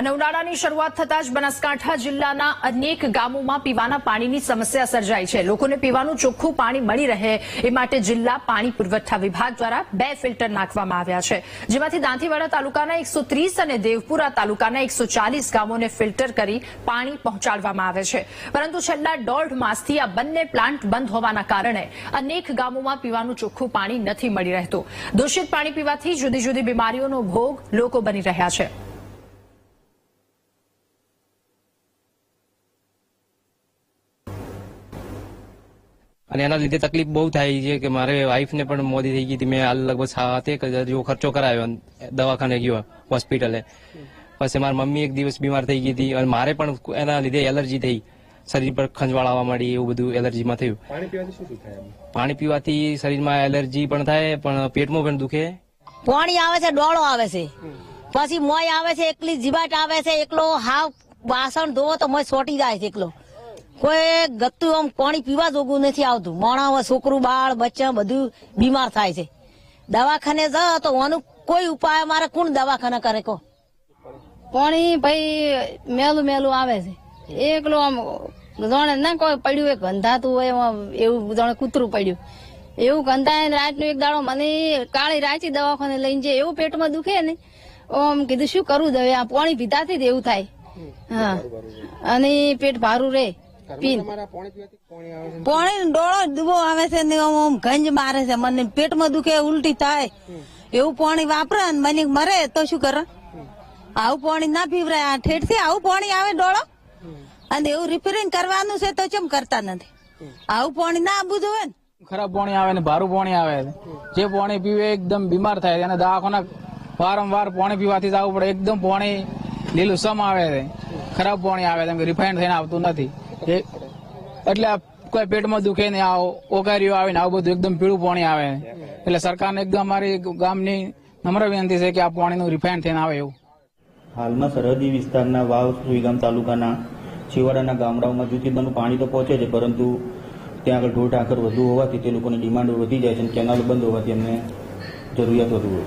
અને ઉનાળાની શરૂઆત થતાં જ બનાસકાંઠા જિલ્લાના અનેક ગામોમાં પીવાના પાણીની સમસ્યા સર્જાઈ છે. લોકોને પીવાનું ચોખ્ખું પાણી મળી રહે એ માટે જિલ્લા પાણી પુરવઠા વિભાગ દ્વારા બે ફિલ્ટર નાખવામાં આવ્યા છે. જેમાંથી દાંતીવાડા તાલુકાના એકસો અને દેવપુરા તાલુકાના એકસો ગામોને ફિલ્ટર કરી પાણી પહોંચાડવામાં આવે છે. પરંતુ છેલ્લા દોઢ માસથી આ બંને પ્લાન્ટ બંધ હોવાના કારણે અનેક ગામોમાં પીવાનું ચોખ્ખું પાણી નથી મળી રહેતું. દૂષિત પાણી પીવાથી જુદી જુદી બીમારીઓનો ભોગ લોકો બની રહ્યા છે. અને એના લીધે તકલીફ બહુ થાય છે કે મારે વાઈફને પણ મોદી થઈ ગઈ હતી. મેં હાલ લગભગ સાતેક હજાર જેવો ખર્ચો કરાવ્યો દવાખાને ગયો હોસ્પિટલે પછી મારી મમ્મી એક દિવસ બીમાર થઈ ગઈ હતી અને મારે પણ એના લીધે એલર્જી થઈ. શરીર પર ખંજવાળ આવવા માંડી એવું બધું એલર્જીમાં થયું? પાણી પીવાથી શરીરમાં એલર્જી પણ થાય પણ પેટમાં પણ દુખે. પાણી આવે છે ડોળો આવે છે. પછી મોય આવે છે એકલી જીવાટ આવે છે એકલો હાવ વાસણ ધોવો તો મોય સોટી જાય છે એકલો. કોઈ ગતું આમ પાણી પીવા જોગું નથી આવતું. મોણા છોકરું બાળ બચ્ચા બધું બીમાર થાય છે. દવાખાને જ તો આનું કોઈ ઉપાય મારે કોણ દવાખાને કરે કો પાણી ભાઈ મેલું મેલું આવે છે. એકલું આમ જાણે ના કોઈ પડ્યું એક ગંધાતું હોય એવું જાણે કૂતરું પડ્યું. એવું ગંધાય ને રાતનું એક દાડો મને કાળી રાચી દવાખાને લઈને જે એવું પેટમાં દુખે ને આમ કીધું શું કરવું દવે? આ પાણી પીતાથી જ એવું થાય. હા. અને પેટ ભારું રે. પીન. પાણી પીવાથી પાણી આવે છે? પાણી ડોળો દુબો આવે છે ને આમ આમ ગંજ મારે છે. મને પેટમાં દુખે ઉલટી થાય. એવું પાણી વાપરે ને મને મરે તો શું કરે? આવું પાણી ના પીવરાય. આ ઠેઠથી આવું પાણી આવે ડોળો. અને એવું રિપેરિંગ કરવાનું છે તો ચમ કરતા નથી? આવું પાણી ના આવવું જોઈએ ને? ખરાબ પાણી આવે ને ભારું પાણી આવે. જે પાણી પીવે એકદમ બીમાર થાય અને દવાખાના વારંવાર પાણી પીવાથી જ આવવું પડે. એકદમ પાણી લીલું સમ આવે છે. ખરાબ પાણી આવે છે. રિફાઈન્ડ થઈને આવતું નથી. એટલે કોઈ પેટમાં દુખે નહીં આવો ઓકારીઓ આવે ને આવું બધું એકદમ પીળું પાણી આવે. એટલે સરકારને એકદમ અમારી ગામની નમ્ર વિનંતી છે કે આ પાણીનું રિફાઇન થઈને આવે એવું. હાલમાં સરહદી વિસ્તારના વાવ, સુઈગામ તાલુકાના છેવાડાના ગામડાઓમાં જુદીબાનું પાણી તો પહોંચે છે, પરંતુ ત્યાં આગળ ઢોર ઢાંકર વધુ હોવાથી તે લોકોની ડિમાન્ડ વધી જાય છે અને કેનાલો બંધ હોવાથી એમને જરૂરિયાત વધુ હોય.